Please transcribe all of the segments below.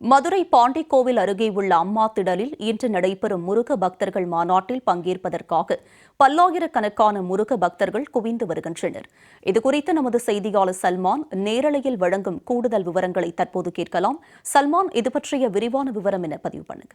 மதுரை பாண்டிக்கோவில் அருகே உள்ள அம்மா திடலில் இன்று நடைபெறும் முருக பக்தர்கள் மாநாட்டில் பங்கேற்பதற்காக பல்லாயிரக்கணக்கான முருக பக்தர்கள் குவிந்து வருகின்றனர். இதுகுறித்து நமது செய்தியாளர் சல்மான் நேரலையில் வழங்கும் கூடுதல் விவரங்களை தற்போது கேட்கலாம். சல்மான் இது பற்றிய விரிவான விவரம் என பதிவு பண்ணுங்க.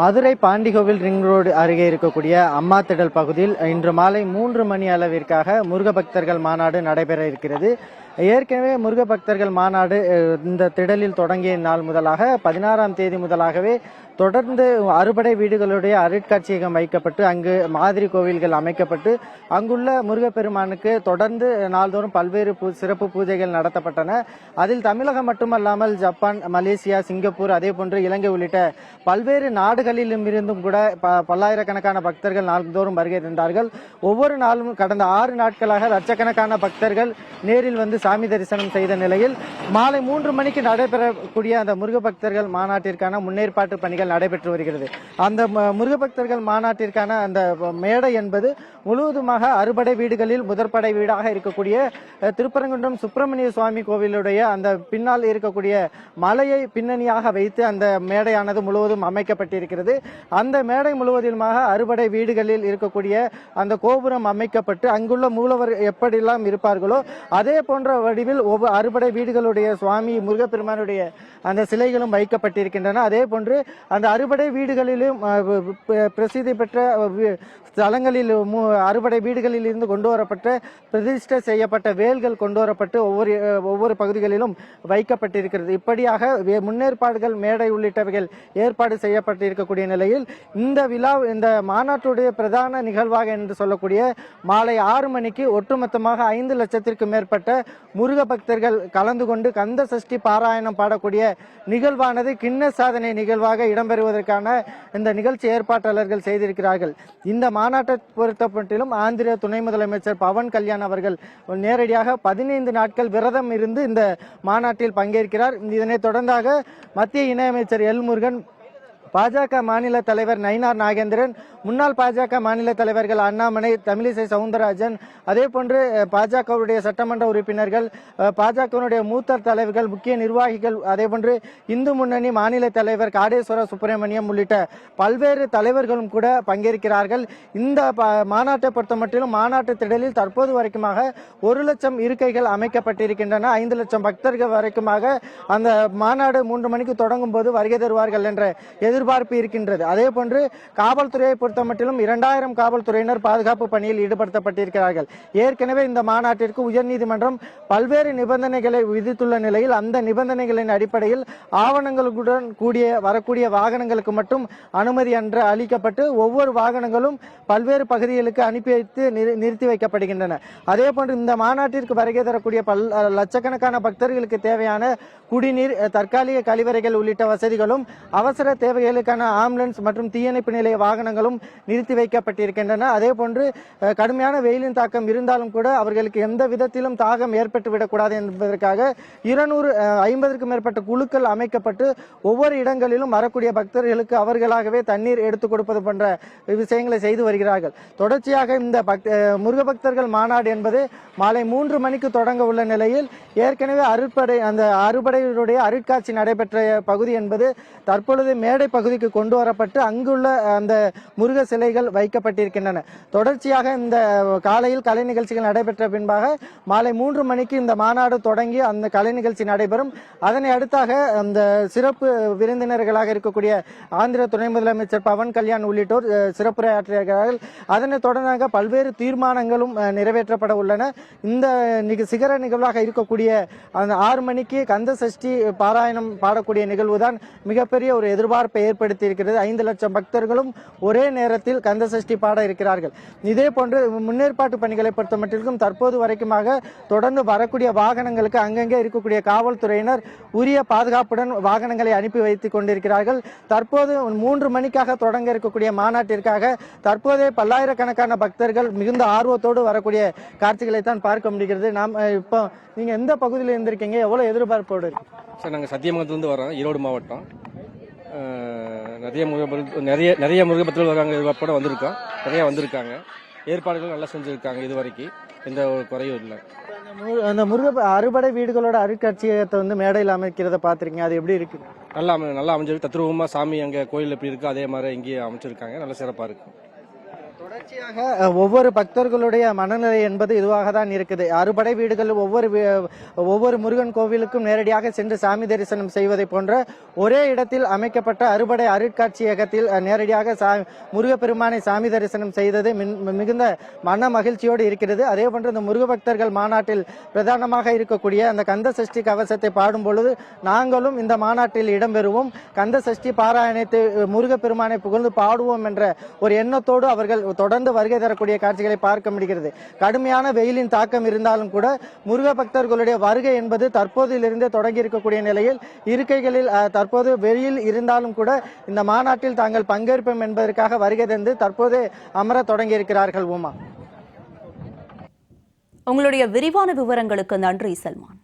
மதுரை பாண்டிகோவில் ரிங் ரோடு அருகே இருக்கக்கூடிய அம்மா திடல் பகுதியில் இன்று மாலை மூன்று மணி அளவிற்காக முருக பக்தர்கள் மாநாடு நடைபெற இருக்கிறது. ஏற்கனவே முருக பக்தர்கள் மாநாடு இந்த திடலில் தொடங்கிய நாள் முதலாக பதினாறாம் தேதி முதலாகவே தொடர்ந்து அறுபடை வீடுகளுடைய அருட்காட்சியகம் வைக்கப்பட்டு அங்கு மாதிரி கோவில்கள் அமைக்கப்பட்டு அங்குள்ள முருகப்பெருமானுக்கு தொடர்ந்து நாள்தோறும் பல்வேறு பூ சிறப்பு பூஜைகள் நடத்தப்பட்டன. அதில் தமிழகம் மட்டுமல்லாமல் ஜப்பான் மலேசியா சிங்கப்பூர் அதே போன்று இலங்கை உள்ளிட்ட பல்வேறு நாடுகளிலும் இருந்தும் கூட ப- பல்லாயிரக்கணக்கான பக்தர்கள் நாள்தோறும் வருகை தந்தார்கள். ஒவ்வொரு நாளும் கடந்த ஆறு நாட்களாக லட்சக்கணக்கான பக்தர்கள் நேரில் வந்து சாமி தரிசனம் செய்த நிலையில் மாலை மூன்று மணிக்கு நடைபெறக்கூடிய அந்த முருக பக்தர்கள் மாநாட்டிற்கான முன்னேற்பாட்டு பணிகள் நடைபெற்று வருகிறது. அந்த ம- முருக பக்தர்கள் மாநாட்டிற்கான அந்த மேடை என்பது முழுவதுமாக அறுபடை வீடுகளில் முதற்படை வீடாக இருக்கக்கூடிய திருப்பரங்குன்றம் சுப்பிரமணிய சுவாமி கோவிலுடைய அந்த பின்னால் இருக்கக்கூடிய மலையை பின்னணியாக வைத்து அந்த மேடையானது முழுவதும் அமைக்கப்பட்டிருக்கிறது. அந்த மேடை முழுவதுமாக அறுபடை வீடுகளில் இருக்கக்கூடிய அந்த கோபுரம் அமைக்கப்பட்டு அங்குள்ள மூலவர் எப்படியெல்லாம் இருப்பார்களோ அதே போன்ற வடிவில் ஒவ்வொரு அறுபடை வீடுகளுடைய சுவாமி முருகப்பெருமானுடைய அந்த சிலைகளும் வைக்கப்பட்டிருக்கின்றன. அதே போன்று அந்த அறுபடை வீடுகளிலும் பிரசித்தி பெற்ற அஹ், ஸ்தலங்களில் அறுபடை வீடுகளில் இருந்து கொண்டு வரப்பட்ட பிரதிஷ்டை செய்யப்பட்ட வேல்கள் கொண்டு வரப்பட்டு ஒவ்வொரு ஒவ்வொரு பகுதிகளிலும் வைக்கப்பட்டிருக்கிறது. இப்படியாக வே- முன்னேற்பாடுகள் மேடை உள்ளிட்டவைகள் ஏற்பாடு செய்யப்பட்டிருக்கக்கூடிய நிலையில் இந்த விழா இந்த மாநாட்டுடைய பிரதான நிகழ்வாக என்று சொல்லக்கூடிய மாலை ஆறு மணிக்கு ஒட்டுமொத்தமாக ஐந்து லட்சத்திற்கும் மேற்பட்ட முருக பக்தர்கள் கலந்து கொண்டு கந்த சஷ்டி பாராயணம் பாடக்கூடிய நிகழ்வானது கிண்ண சாதனை நிகழ்வாக இடம்பெறுவதற்கான இந்த நிகழ்ச்சி ஏற்பாட்டாளர்கள் செய்திருக்கிறார்கள். இந்த மாநாட்டை பொறுத்தப்பட்டிலும் ஆந்திர துணை முதலமைச்சர் பவன் கல்யாண் அவர்கள் நேரடியாக பதினைந்து நாட்கள் விரதம் இருந்து இந்த மாநாட்டில் பங்கேற்கிறார். இதனைத் தொடர்ந்தாக மத்திய இணையமைச்சர் எல் முருகன் பாஜக மாநில தலைவர் நயினார் நாகேந்திரன் முன்னாள் பாஜக மாநில தலைவர்கள் அண்ணாமலை தமிழிசை சவுந்தரராஜன் அதே போன்று பாஜகவுடைய சட்டமன்ற உறுப்பினர்கள் பாஜகவினுடைய மூத்த தலைவர்கள் முக்கிய நிர்வாகிகள் அதே போன்று இந்து முன்னணி மாநில தலைவர் காடேஸ்வர சுப்பிரமணியம் உள்ளிட்ட பல்வேறு தலைவர்களும் கூட பங்கேற்கிறார்கள். இந்த மாநாட்டை பொறுத்த மட்டிலும் மாநாட்டு திடலில் தற்போது வரைக்குமாக ஒரு லட்சம் இருக்கைகள் அமைக்கப்பட்டிருக்கின்றன. ஐந்து லட்சம் பக்தர்கள் வரைக்குமாக அந்த மாநாடு மூன்று மணிக்கு தொடங்கும் போது வருகை தருவார்கள் என்ற எதிர்பார்ப்பு இருக்கின்றது. அதே போன்று காவல்துறையை பொறுத்த மட்டிலும் இரண்டாயிரம் காவல்துறையினர் பாதுகாப்பு பணியில் ஈடுபடுத்தப்பட்டிருக்கிறார்கள். ஏற்கனவே இந்த மாநாட்டிற்கு உயர்நீதிமன்றம் பல்வேறு நிபந்தனைகளை விதித்துள்ள நிலையில் அந்த நிபந்தனைகளின் அடிப்படையில் ஆவணங்களுடன் கூடிய வரக்கூடிய வாகனங்களுக்கு மட்டும் அனுமதி அன்று அளிக்கப்பட்டு ஒவ்வொரு வாகனங்களும் பல்வேறு பகுதிகளுக்கு அனுப்பி வைத்து நிறுத்தி வைக்கப்படுகின்றன. அதே போன்று இந்த மாநாட்டிற்கு வருகை தரக்கூடிய பல் லட்சக்கணக்கான பக்தர்களுக்கு தேவையான குடிநீர் தற்காலிக கழிவறைகள் உள்ளிட்ட வசதிகளும் அவசர தேவைகளுக்கான ஆம்புலன்ஸ் மற்றும் தீயணைப்பு நிலைய வாகனங்களும் நிறுத்தி வைக்கப்பட்டிருக்கின்றன. அதே போன்று கடுமையான வெயிலின் தாக்கம் இருந்தாலும் கூட அவர்களுக்கு எந்த விதத்திலும் தாகம் ஏற்பட்டு விடக்கூடாது என்பதற்காக இருநூறு ஐம்பதற்கும் மேற்பட்ட குழுக்கள் அமைக்கப்பட்டு ஒவ்வொரு இடங்களிலும் வரக்கூடிய பக்தர்களுக்கு அவர்களாகவே தண்ணீர் எடுத்துக் கொடுப்பது போன்ற விஷயங்களை செய்து வருகிறார்கள். தொடர்ச்சியாக இந்த பக்த முருக பக்தர்கள் மாநாடு என்பது மாலை மூன்று மணிக்கு தொடங்க உள்ள நிலையில் ஏற்கனவே அருட்படை அந்த அறுபடையினுடைய அருட்காட்சி நடைபெற்ற பகுதி என்பது தற்பொழுது மேடை பகுதிக்கு கொண்டு வரப்பட்டு அங்குள்ள அந்த முருக சிலைகள் வைக்கப்பட்டிருக்கின்றன. தொடர்ச்சியாக இந்த காலையில் கலை நிகழ்ச்சிகள் நடைபெற்ற பின்பாக மாலை மூன்று மணிக்கு இந்த மாநாடு தொடங்கி அந்த கலை நிகழ்ச்சி நடைபெறும். அதனை அடுத்தாக அந்த சிறப்பு விருந்தினர்களாக இருக்கக்கூடிய ஆந்திர துணை முதலமைச்சர் பவன் கல்யாண் உள்ளிட்டோர் அஹ், சிறப்புரையாற்றுகிறார்கள் அதனைத் தொடர்ந்தாக பல்வேறு தீர்மானங்களும் நிறைவேற்றப்பட உள்ளன. இந்த சிகர நிகழ்வாக இருக்கக்கூடிய அந்த ஆறு மணிக்கு கந்த சஷ்டி பாராயணம் பாடக்கூடிய நிகழ்வுதான் மிகப்பெரிய ஒரு எதிர்பார்ப்பை ஏற்படுத்தி இருக்கிறது ஐந்து லட்சம் பக்தர்களும் ஒரே நேரத்தில் கந்த சஷ்டி பாட இருக்கிறார்கள். இதே போன்று முன்னேற்பாட்டு பணிகளை பொறுத்த மட்டிலும் தற்போது வரைக்குமாக தொடர்ந்து வரக்கூடிய வாகனங்களுக்கு அங்கங்கே இருக்கக்கூடிய காவல்துறையினர் உரிய பாதுகாப்புடன் வாகனங்களை அனுப்பி வைத்துக் கொண்டிருக்கிறார்கள். தற்போது மூன்று மணிக்காக தொடங்க இருக்கக்கூடிய மாநாட்டிற்காக தற்போதே பல்லாயிரக்கணக்கான பக்தர்கள் மிகுந்த ஆர்வத்தோடு வரக்கூடிய காட்சிகளை தான் பார்க்க முடிகிறது. நாம் இப்போ நீங்கள் எந்த பகுதியில் இருந்திருக்கீங்க? எவ்வளோ எதிர்பார்ப்போடு சார் நாங்கள் சத்தியமங்கலத்துலேருந்து வரோம் ஈரோடு மாவட்டம். நிறைய முருகப்பல் நிறைய நிறைய முருகப்பத்தில் வராங்க எதிர்பார்ப்போட வந்திருக்கோம். நிறைய வந்திருக்காங்க. ஏற்பாடுகள் நல்லா செஞ்சுருக்காங்க இது வரைக்கும் எந்த ஒரு குறையும் இல்லை. அந்த முருக அறுபடை வீடுகளோட அருட்காட்சியகத்தை வந்து மேடையில் அமைக்கிறத பார்த்துருக்கீங்க. அது எப்படி இருக்கு நல்லா அமை- நல்லா அமைஞ்சிருக்கு. தத்ரூபமாக சாமி அங்கே கோயில் எப்படி இருக்கோ அதே மாதிரி இங்கேயே அமைச்சிருக்காங்க. நல்ல சிறப்பாக இருக்கு. தொடர்ச்சியாக ஒவ்வொரு பக்தர்களுடைய மனநிலை என்பது இதுவாக தான் இருக்குது. அறுபடை வீடுகள் ஒவ்வொரு ஒவ்வொரு முருகன் கோவிலுக்கும் நேரடியாக சென்று சாமி தரிசனம் செய்வதை போன்ற ஒரே இடத்தில் அமைக்கப்பட்ட அறுபடை அருட்காட்சியகத்தில் நேரடியாக சா முருகப்பெருமானை சாமி தரிசனம் செய்தது மின்- மிகுந்த மன மகிழ்ச்சியோடு இருக்கிறது. அதே போன்று இந்த முருக பக்தர்கள் மாநாட்டில் பிரதானமாக இருக்கக்கூடிய அந்த கந்த சஷ்டி கவசத்தை பாடும் பொழுது நாங்களும் இந்த மாநாட்டில் இடம்பெறுவோம் கந்த சஷ்டி பாராயணத்தை முருகப்பெருமானை புகழ்ந்து பாடுவோம் என்ற ஒரு எண்ணத்தோடு அவர்கள் தொடர்ந்து வருகை தரக்கூடிய காட்சிகளை பார்க்க முடிகிறது. கடுமையான வெயிலின் தாக்கம் இருந்தாலும் கூட முருக பக்தர்களுடைய வருகை என்பது தற்போதிலிருந்தே தொடங்கி இருக்கக்கூடிய நிலையில் இருக்கைகளில் தற்போது வெயில் இருந்தாலும் கூட இந்த மாநாட்டில் தாங்கள் பங்கேற்போம் என்பதற்காக வருகை தந்து தற்போது அமர தொடங்கி இருக்கிறார்கள் உமா. உங்களுடைய விரிவான விவரங்களுக்கு நன்றி சல்மான்.